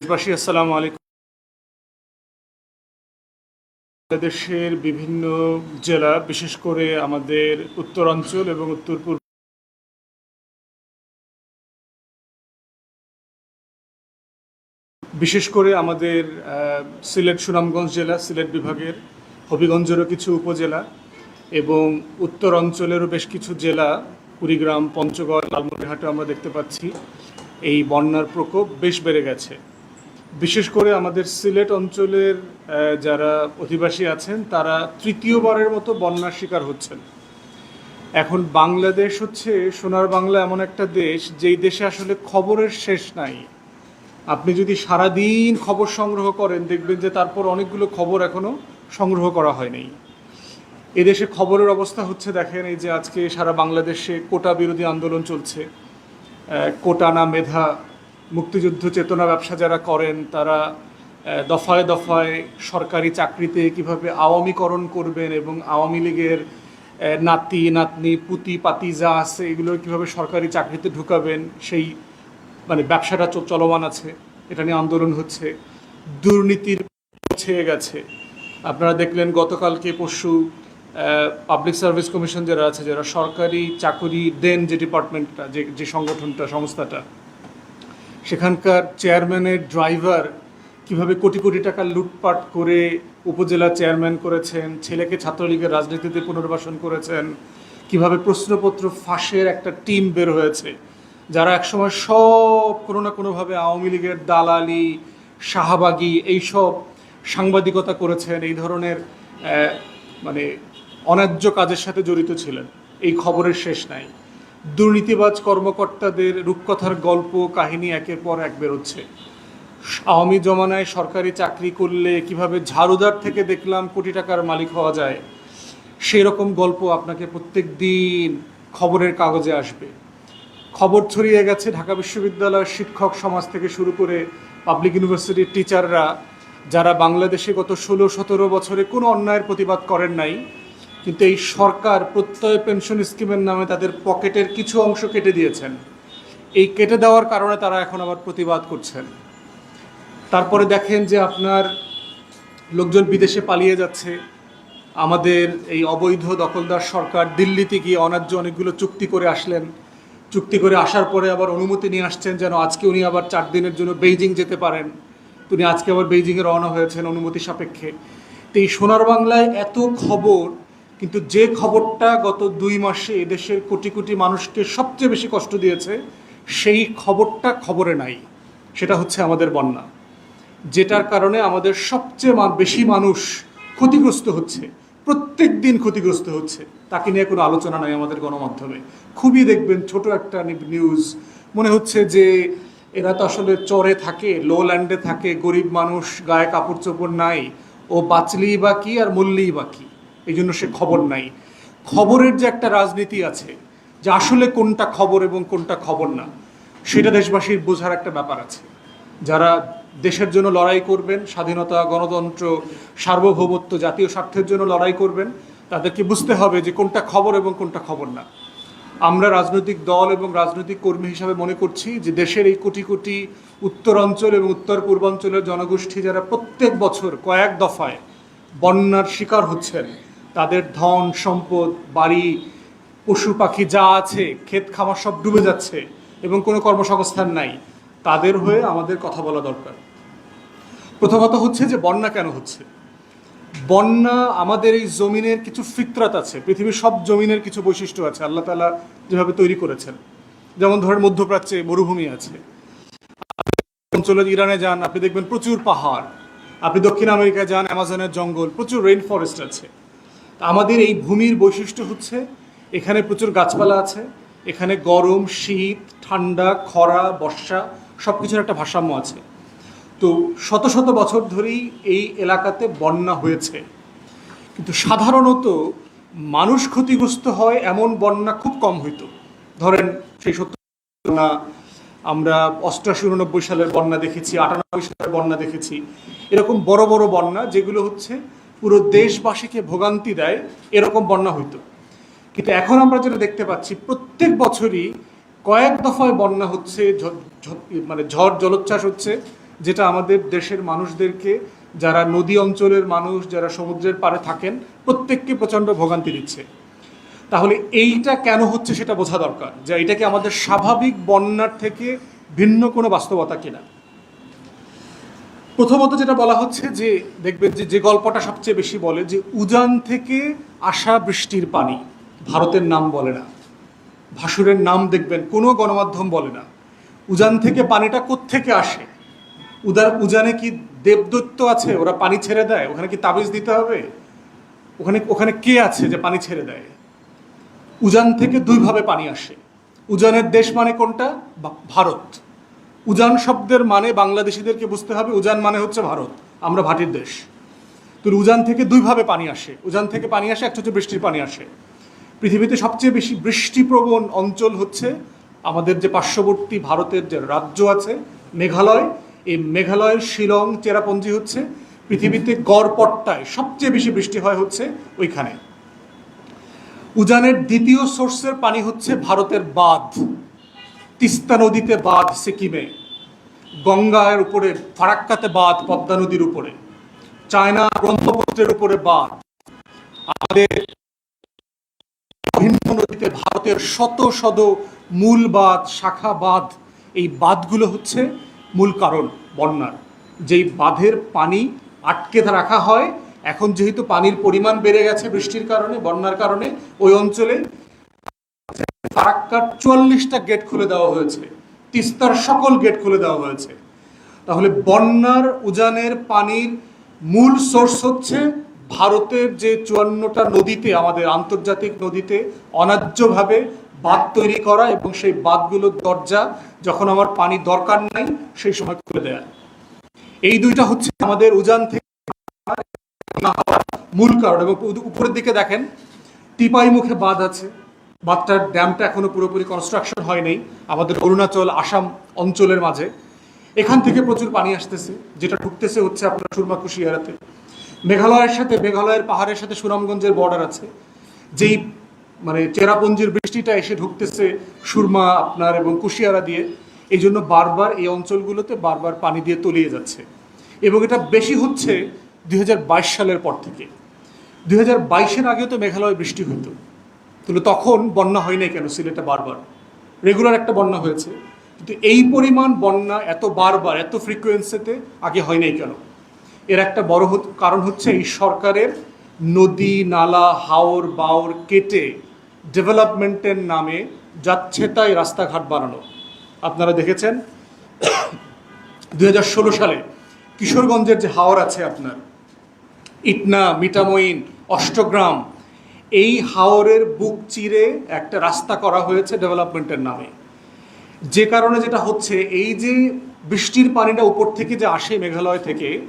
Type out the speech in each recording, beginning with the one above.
দেশবাসী, আসসালামু আলাইকুম। বাংলাদেশের বিভিন্ন জেলা, বিশেষ করে আমাদের উত্তরাঞ্চল এবং উত্তর পূর্ব বিশেষ করে আমাদের সিলেট সুনামগঞ্জ জেলা, সিলেট বিভাগের হবিগঞ্জেরও কিছু উপজেলা এবং উত্তর অঞ্চলেরও বেশ কিছু জেলা, কুড়িগ্রাম, পঞ্চগড়, লালমনিরহাটে আমরা দেখতে পাচ্ছি। এই বন্যার প্রকোপ বেশ বেড়ে গেছে। বিশেষ করে আমাদের সিলেট অঞ্চলের যারা অধিবাসী আছেন, তারা তৃতীয়বারের মতো বন্যার শিকার হচ্ছেন। এখন বাংলাদেশ হচ্ছে সোনার বাংলা এমন একটা দেশ, যেই দেশে আসলে খবরের শেষ নাই। আপনি যদি সারাদিন খবর সংগ্রহ করেন, দেখবেন যে তারপর অনেকগুলো খবর এখনও সংগ্রহ করা হয়নি এদেশে খবরের অবস্থা হচ্ছে, দেখেন এই যে আজকে সারা বাংলাদেশে কোটা বিরোধী আন্দোলন চলছে। কোটা না মেধা মুক্তিযুদ্ধ চেতনা ব্যবসা যারা করেন, তারা দফায় দফায় সরকারি চাকরিতে কীভাবে আওয়ামীকরণ করবেন এবং আওয়ামী লীগের নাতি, নাতনি, পুতি, পাতি যা আছে, এগুলো কীভাবে সরকারি চাকরিতে ঢুকাবেন, সেই মানে ব্যবসাটা চলমান আছে, এটা নিয়ে আন্দোলন হচ্ছে, দুর্নীতির ছেয়ে গেছে। আপনারা দেখলেন গতকালকে পরশু পাবলিক সার্ভিস কমিশন যারা আছে, যারা সরকারি চাকরি দেন যে ডিপার্টমেন্টটা যে যে সংগঠনটা, সংস্থাটা সেখানকার চেয়ারম্যানের ড্রাইভার কীভাবে কোটি কোটি টাকা লুটপাট করে উপজেলা চেয়ারম্যান করেছেন, ছেলেকে ছাত্রলীগের রাজনীতিতে পুনর্বাসন করেছেন, কীভাবে প্রশ্নপত্র ফাঁসের একটা টিম বের হয়েছে, যারা একসময় সব কোনো না কোনোভাবে আওয়ামী লীগের দালালি, শাহবাগী এইসব সাংবাদিকতা করেছেন, এই ধরনের মানে অন্যায্য কাজের সাথে জড়িত ছিলেন, এই খবরের শেষ নাই। দুর্নীতিবাজ কর্মকর্তাদের রূপকথার গল্প কাহিনী একের পর এক বেরোচ্ছে। আওয়ামী জমানায় সরকারি চাকরি করলে কীভাবে ঝাড়ুদার থেকে দেখলাম কোটি টাকার মালিক হওয়া যায় সেই রকম গল্প আপনাকে প্রত্যেক দিন খবরের কাগজে আসবে। খবর ছড়িয়ে গেছে ঢাকা বিশ্ববিদ্যালয়ের শিক্ষক সমাজ থেকে শুরু করে পাবলিক ইউনিভার্সিটির টিচাররা, যারা বাংলাদেশে গত ষোলো সতেরো বছরে কোনো অন্যায়ের প্রতিবাদ করেন নাই কিন্তু এই সরকার প্রত্যয় পেনশন স্কিমের নামে তাদের পকেটের কিছু অংশ কেটে দিয়েছেন। এই কেটে দেওয়ার কারণে তারা এখন আবার প্রতিবাদ করছেন। তারপরে দেখেন যে আপনার লোকজন বিদেশে পালিয়ে যাচ্ছে। আমাদের এই অবৈধ দখলদার সরকার দিল্লিতে গিয়ে অন্যায্য অনেকগুলো চুক্তি করে আসলেন। চুক্তি করে আসার পরে আবার অনুমতি নিয়ে আসছেন যেন আজকে উনি আবার চার দিনের জন্য বেইজিং যেতে পারেন। উনি আজকে আবার বেইজিংয়ে রওনা হয়েছেন অনুমতি সাপেক্ষে। তো এই সোনার বাংলায় এত খবর কিন্তু যে খবরটা গত দুই মাসে এদেশের কোটি কোটি মানুষকে সবচেয়ে বেশি কষ্ট দিয়েছে, সেই খবরটা খবরে নাই। সেটা হচ্ছে আমাদের বন্যা, যেটার কারণে আমাদের সবচেয়ে বেশি মানুষ ক্ষতিগ্রস্ত হচ্ছে, প্রত্যেক দিন ক্ষতিগ্রস্ত হচ্ছে। তাকে নিয়ে কোনো আলোচনা নাই আমাদের গণমাধ্যমে। খুবই দেখবেন ছোট একটা নিউজ মনে হচ্ছে যে এরা তো আসলে চরে থাকে লো ল্যান্ডে থাকে, গরিব মানুষ, গায়ে কাপড় চোপড় নাই, ও বাঁচলেই বা কি আর মরলেই বা কি। এই জন্য সে খবর নাই। খবরের যে একটা রাজনীতি আছে, যে আসলে কোনটা খবর এবং কোনটা খবর না, সেটা দেশবাসীর বোঝার একটা ব্যাপার আছে। যারা দেশের জন্য লড়াই করবেন, স্বাধীনতা, গণতন্ত্র, সার্বভৌমত্ব, জাতীয় স্বার্থের জন্য লড়াই করবেন, তাদেরকে বুঝতে হবে যে কোনটা খবর এবং কোনটা খবর না। আমরা রাজনৈতিক দল এবং রাজনৈতিক কর্মী হিসাবে মনে করছি যে দেশের এই কোটি কোটি উত্তরাঞ্চল এবং উত্তর পূর্বাঞ্চলের জনগোষ্ঠী যারা প্রত্যেক বছর কয়েক দফায় বন্যার শিকার হচ্ছেন তাদের ধন, সম্পদ, বাড়ি, পশু পাখি যা আছে, ক্ষেত খামার সব ডুবে যাচ্ছে এবং কোনো কর্মসংস্থান নাই। তাদের হয়ে আমাদের কথা বলা দরকার। প্রথমত হচ্ছে যে বন্যা কেন হচ্ছে? বন্যা আমাদের এই জমিনের কিছু ফিতরাত আছে। পৃথিবীর সব জমিনের কিছু বৈশিষ্ট্য আছে। আল্লাহ তালা যেভাবে তৈরি করেছেন। যেমন ধরেন মধ্যপ্রাচ্যে মরুভূমি আছে। অঞ্চলে ইরানে যান, আপনি দেখবেন প্রচুর পাহাড়। আপনি দক্ষিণ আমেরিকায় যান, অ্যামাজনের জঙ্গল, প্রচুর রেইন ফরেস্ট আছে। আমাদের এই ভূমির বৈশিষ্ট্য হচ্ছে, এখানে প্রচুর গাছপালা আছে, এখানে গরম, শীত, ঠান্ডা, খরা, বর্ষা সব কিছুর একটা ভারসাম্য আছে। তো শত শত বছর ধরেই এই এলাকাতে বন্যা হয়েছে। কিন্তু সাধারণত মানুষ ক্ষতিগ্রস্ত হয় এমন বন্যা খুব কম হইতো। ধরেন সেই সত্তর বন্যা আমরা অষ্টাশি উননব্বই সালের বন্যা দেখেছি, আটানব্বই সালের বন্যা দেখেছি। এরকম বড় বড় বন্যা যেগুলো হচ্ছে পুরো দেশবাসীকে ভোগান্তি দেয়, এরকম বন্যা হইতো। কিন্তু এখন আমরা যেটা দেখতে পাচ্ছি, প্রত্যেক বছরই কয়েক দফায় বন্যা হচ্ছে মানে ঝড় জলোচ্ছ্বাস হচ্ছে, যেটা আমাদের দেশের মানুষদেরকে, যারা নদী অঞ্চলের মানুষ, যারা সমুদ্রের পাড়ে থাকেন, প্রত্যেককে প্রচণ্ড ভোগান্তি দিচ্ছে। তাহলে এইটা কেন হচ্ছে সেটা বোঝা দরকার, যে এটা কি আমাদের স্বাভাবিক বন্যার থেকে ভিন্ন কোনো বাস্তবতা কিনা? প্রথমত যেটা বলা হচ্ছে যে, দেখবেন যে যে গল্পটা সবচেয়ে বেশি বলে যে, উজান থেকে আসা বৃষ্টির পানি, ভারতের নাম বলে না। ভাসুরের নাম দেখবেন কোনো গণমাধ্যম বলে না। উজান থেকে পানিটা কোত্থেকে আসে? উদার, উজানে কি দেবদত্ত আছে? ওরা পানি ছেড়ে দেয়? ওখানে কি তাবিজ দিতে হবে? ওখানে ওখানে কে আছে যে পানি ছেড়ে দেয়? উজান থেকে দুইভাবে পানি আসে। উজানের দেশ মানে কোনটা? ভারত। উজান শব্দের মানে বাংলাদেশিদেরকে বুঝতে হবে, উজান মানে হচ্ছে ভারত, আমরা ভাটির দেশ। তো উজান থেকে দুইভাবে পানি আসে, উজান থেকে পানি আসে, একটা হচ্ছে বৃষ্টির পানি আসে। পৃথিবীতে সবচেয়ে বেশি বৃষ্টিপ্রবণ অঞ্চল হচ্ছে আমাদের যে পার্শ্ববর্তী ভারতের যে রাজ্য আছে, মেঘালয়। এই মেঘালয়ের শিলং, চেরাপঞ্জি হচ্ছে পৃথিবীতে গড়পট্টায় সবচেয়ে বেশি বৃষ্টি হয় হচ্ছে ওইখানে। উজানের দ্বিতীয় সোর্সের পানি হচ্ছে ভারতের বাঁধ। তিস্তা নদীতে বাঁধ সিকিমে, গঙ্গার উপরে, ফারাক্কাতে বাঁধ পদ্মা নদীর উপরে, চায়না ব্রহ্মপুত্রের উপরে বাঁধ। আমাদের ভিন্ন নদীতে ভারতের শত শত মূল বাঁধ, শাখা বাঁধ, এই বাঁধগুলো হচ্ছে মূল কারণ বন্যার। যেই বাঁধের পানি আটকে রাখা হয়, এখন যেহেতু পানির পরিমাণ বেড়ে গেছে বৃষ্টির কারণে, বন্যার কারণে, ওই অঞ্চলে ফারাক্কার চুয়াল্লিশটা গেট খুলে দেওয়া হয়েছে। তিস্তার সকল গেট খুলে দেওয়া হয়েছে। তাহলে বন্যার, উজানের পানির মূল সোর্স হচ্ছে ভারতের যে চুয়ান্নটা নদীতে, আমাদের আন্তর্জাতিক নদীতে অন্যায্যভাবে বাঁধ তৈরি করা এবং সেই বাঁধগুলোর দরজা যখন আমার পানি দরকার নাই, সেই সময় খুলে দেয়া। এই দুইটা হচ্ছে আমাদের উজান থেকে মূল কারণ এবং উপরের দিকে দেখেন টিপাই মুখে বাঁধ আছে। বাঁধটার ড্যামটা এখনও পুরোপুরি কনস্ট্রাকশন হয় নাই, আমাদের অরুণাচল, আসাম অঞ্চলের মাঝে। এখান থেকে প্রচুর পানি আসতেছে, যেটা ঢুকতেছে হচ্ছে আপনার সুরমা কুশিয়ারাতে। মেঘালয়ের সাথে, মেঘালয়ের পাহাড়ের সাথে সুনামগঞ্জের বর্ডার আছে। যেই মানে চেরাপঞ্জির বৃষ্টিটা এসে ঢুকতেছে সুরমা, আপনার এবং কুশিয়ারা দিয়ে, এই জন্য বারবার এই অঞ্চলগুলোতে বারবার পানি দিয়ে তলিয়ে যাচ্ছে। এবং এটা বেশি হচ্ছে দুই হাজার বাইশ সালের পর থেকে। দুই হাজার আগেও তো মেঘালয় বৃষ্টি হতো তাহলে তখন বন্যা হয় নাই কেন? সিলেটে বারবার। রেগুলার একটা বন্যা হয়েছে। কিন্তু এই পরিমাণ বন্যা এত বারবার, এত ফ্রিকোয়েন্সিতে আগে হয় নাই কেন? এর একটা বড় কারণ হচ্ছে এই সরকারের নদী, নালা, হাওর, বাওর কেটে ডেভেলপমেন্টের নামে যাচ্ছে তাই রাস্তাঘাট বানানো। আপনারা দেখেছেন দু হাজার ষোলো সালে কিশোরগঞ্জের যে হাওর আছে আপনার, ইটনা মিটামইন অষ্টগ্রাম এই হাওরের বুক চিরে একটা রাস্তা করা হয়েছে ডেভেলপমেন্টের নামে। যে কারণে যেটা হচ্ছে, এই যে বৃষ্টির পানিটা উপর থেকে যে আসে মেঘালয় থেকে,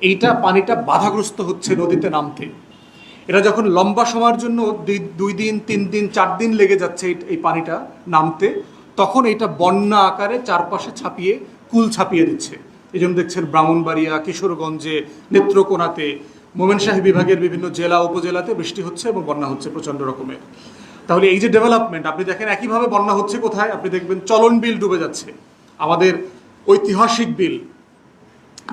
এইটা পানিটা বাধাগ্রস্ত হচ্ছে নদীতে নামতে। এটা যখন লম্বা সময়ের জন্য দুই- দিন, তিন দিন, চার দিন লেগে যাচ্ছে এই পানিটা নামতে, তখন এটা বন্যা আকারে চারপাশে ছাপিয়ে, কুল ছাপিয়ে দিচ্ছে। এই জন্য দেখছেন ব্রাহ্মণবাড়িয়া, কিশোরগঞ্জে, নেত্রকোনাতে মোমেনশাহী বিভাগের বিভিন্ন জেলা, উপজেলাতে বৃষ্টি হচ্ছে এবং বন্যা হচ্ছে প্রচণ্ড রকমের। তাহলে এই যে ডেভেলপমেন্ট আপনি দেখেন একইভাবে বন্যা হচ্ছে কোথায়? আপনি দেখবেন চলন বিল ডুবে যাচ্ছে। আমাদের ঐতিহাসিক বিল,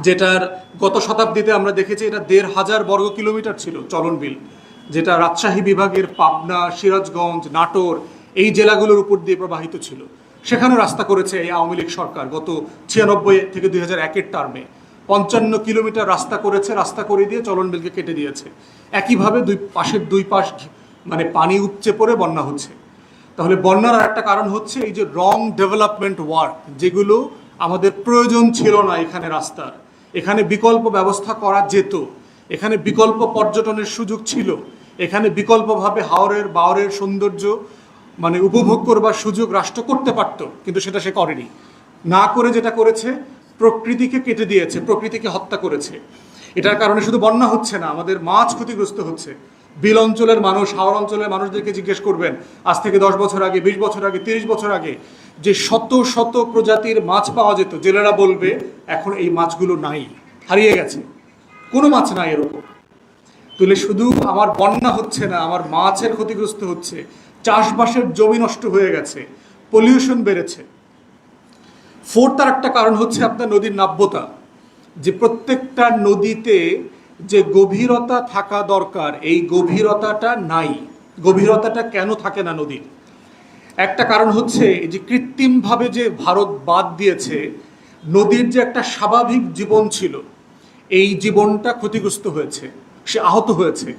যেটার গত শতাব্দীতে আমরা দেখেছি, এটা দেড় হাজার বর্গ কিলোমিটার ছিল চলন বিল, যেটা রাজশাহী বিভাগের পাবনা, সিরাজগঞ্জ, নাটোর, এই জেলাগুলোর উপর দিয়ে প্রবাহিত ছিল। সেখানে রাস্তা করেছে এই আওয়ামী লীগ সরকার গত ছিয়ানব্বই থেকে দুই হাজার একের টার্মে পঞ্চান্ন কিলোমিটার রাস্তা করেছে, রাস্তা করে দিয়ে চলন বিলকে কেটে দিয়েছে। একইভাবে দুই পাশের দুই পাশ মানে পানি উপচে পড়ে বন্যা হচ্ছে। তাহলে বন্যার আর একটা কারণ হচ্ছে এই যে রং ডেভেলপমেন্ট ওয়ার্ক যেগুলো আমাদের প্রয়োজন ছিল না এখানে রাস্তার। এখানে বিকল্প ব্যবস্থা করা যেত। এখানে বিকল্প পর্যটনের সুযোগ ছিল। এখানে বিকল্পভাবে হাওরের, বাওরের সৌন্দর্য মানে উপভোগ করবার সুযোগ রাষ্ট্র করতে পারত, কিন্তু সেটা সে করেনি। না করে যেটা করেছে প্রকৃতিকে কেটে দিয়েছে, প্রকৃতিকে হত্যা করেছে। এটার কারণে শুধু বন্যা হচ্ছে না, আমাদের মাছ ক্ষতিগ্রস্ত হচ্ছে। বিল অঞ্চলের মানুষ হাওড় অঞ্চলের মানুষদেরকে জিজ্ঞেস করবেন, আজ থেকে দশ বছর আগে, বিশ বছর আগে, তিরিশ বছর আগে যে শত শত প্রজাতির মাছ পাওয়া যেত, জেলেরা বলবে, এখন এই মাছগুলো নাই, হারিয়ে গেছে। কোনো মাছ নাই এরকম। তুলে শুধু আমার বন্যা হচ্ছে না, আমার মাছের ক্ষতিগ্রস্ত হচ্ছে, চাষবাসের জমি নষ্ট হয়ে গেছে পলিউশন বেড়েছে। ফোর্থ আর একটা কারণ হচ্ছে আপনার নদীর নাব্যতা। যে প্রত্যেকটা নদীতে যে গভীরতা থাকা দরকার এই গভীরতাটা নাই। গভীরতাটা কেন থাকে না নদীর? একটা কারণ হচ্ছে এই যে কৃত্রিমভাবে যে ভারত বাদ দিয়েছে নদীর যে একটা স্বাভাবিক জীবন ছিল এই জীবনটা ক্ষতিগ্রস্ত হয়েছে সে আহত হয়েছে।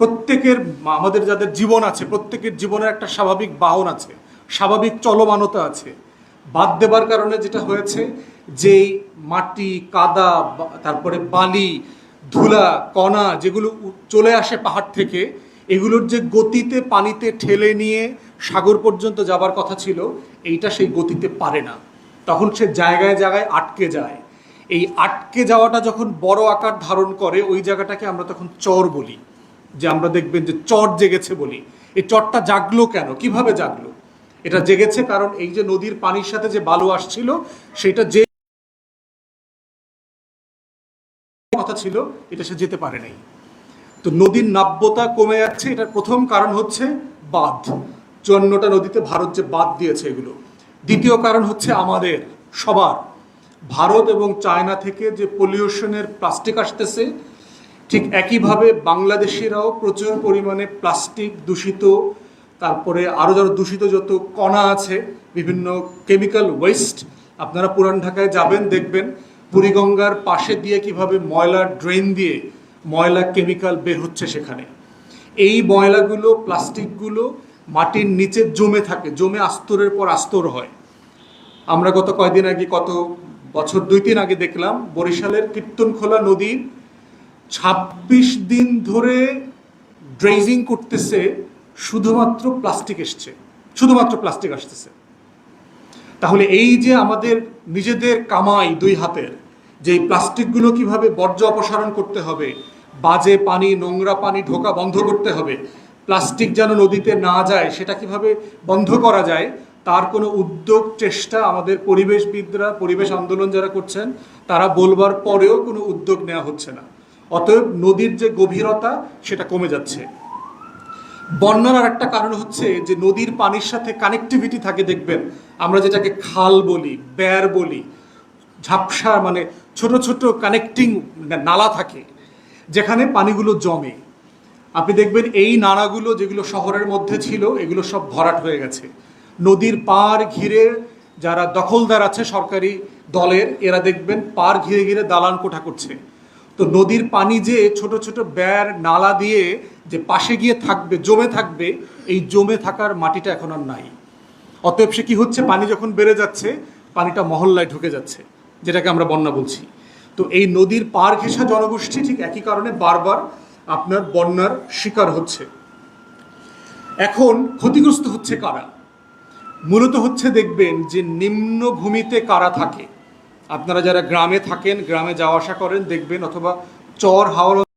প্রত্যেকের আমাদের যাদের জীবন আছে প্রত্যেকের জীবনের একটা স্বাভাবিক বাহন আছে স্বাভাবিক চলমানতা আছে। বাদ দেবার কারণে যেটা হয়েছে যে মাটি, কাদা তারপরে বালি, ধুলা, কণা যেগুলো চলে আসে পাহাড় থেকে, এগুলোর যে গতিতে পানিতে ঠেলে নিয়ে সাগর পর্যন্ত যাবার কথা ছিল, এইটা সেই গতিতে পারে না। তখন সে জায়গায় জায়গায় আটকে যায়। এই আটকে যাওয়াটা যখন বড় আকার ধারণ করে, ওই জায়গাটাকে আমরা তখন চর বলি। যে আমরা দেখবেন যে চর জেগেছে বলি। এই চরটা জাগলো কেন? কীভাবে জাগলো? এটা জেগেছে কারণ এই যে নদীর পানির সাথে যে বালু আসছিল, সেটা যে কথা ছিল, এটা সে যেতে পারে নাই। তো নদীর নাব্যতা কমে যাচ্ছে, এটার প্রথম কারণ হচ্ছে বাঁধ। চুয়ান্নটা নদীতে ভারত যে বাদ দিয়েছে এগুলো। দ্বিতীয় কারণ হচ্ছে আমাদের সবার। ভারত এবং চায়না থেকে যে পলিউশনের প্লাস্টিক আসতেছে, ঠিক একইভাবে বাংলাদেশিরাও প্রচুর পরিমাণে প্লাস্টিক দূষিত তারপরে আরও যারা দূষিত যত কণা আছে, বিভিন্ন কেমিক্যাল ওয়েস্ট আপনারা পুরান ঢাকায় যাবেন, দেখবেন বুড়িগঙ্গার পাশে দিয়ে কীভাবে ময়লার ড্রেন দিয়ে ময়লা কেমিক্যাল বের হচ্ছে সেখানে। এই ময়লাগুলো, প্লাস্টিকগুলো মাটির নিচে জমে থাকে, জমে আস্তরের পর আস্তর হয়। আমরা গত কয়দিন আগে, কত বছর, দুই তিন আগে দেখলাম, বরিশালের কীর্তনখোলা নদীর ছাব্বিশ দিন ধরে ড্রেজিং করতেছে শুধুমাত্র প্লাস্টিক এসছে। শুধুমাত্র প্লাস্টিক আসতেছে। তাহলে এই যে আমাদের নিজেদের কামাই দুই হাতের, যে প্লাস্টিকগুলো কীভাবে বর্জ্য অপসারণ করতে হবে, বাজে পানি, নোংরা পানি, ঢোকা বন্ধ করতে হবে প্লাস্টিক যেন নদীতে না যায়, সেটা কীভাবে বন্ধ করা যায়, তার কোনো উদ্যোগ, চেষ্টা আমাদের পরিবেশবিদরা, পরিবেশ আন্দোলন যারা করছেন, তারা বলবার পরেও কোনো উদ্যোগ নেওয়া হচ্ছে না। অতএব নদীর যে গভীরতা, সেটা কমে যাচ্ছে। বন্যার আর একটা কারণ হচ্ছে যে নদীর পানির সাথে কানেক্টিভিটি থাকে, দেখবেন। আমরা যেটাকে খাল বলি ব্যার বলি, ঝাপসা মানে ছোট ছোট কানেক্টিং নালা থাকে, যেখানে পানিগুলো জমে। আপনি দেখবেন এই নালাগুলো যেগুলো শহরের মধ্যে ছিল, এগুলো সব ভরাট হয়ে গেছে। নদীর পার ঘিরে যারা দখলদার আছে সরকারি দলের, এরা দেখবেন পার ঘিরে ঘিরে দালান কোঠা করছে। তো নদীর পানি যে ছোট ছোট ব্যার নালা দিয়ে যে পাশে গিয়ে থাকবে, জমে থাকবে, এই জমে থাকার মাটিটা এখন আর নাই। অতএব সে কি হচ্ছে? পানি যখন বেড়ে যাচ্ছে, পানিটা মহল্লায় ঢুকে যাচ্ছে, যেটাকে আমরা বন্যা বলছি। তো এই নদীর পার ঘেঁষা জনগোষ্ঠী ঠিক একই কারণে বারবার আপনার বন্যার শিকার হচ্ছে। এখন ক্ষতিগ্রস্ত হচ্ছে কারা? মূলত হচ্ছে দেখবেন যে নিম্ন ভূমিতে কারা থাকে? আপনারা যারা গ্রামে থাকেন, গ্রামে যাওয়া আসা করেন, দেখবেন অথবা চর হাওড়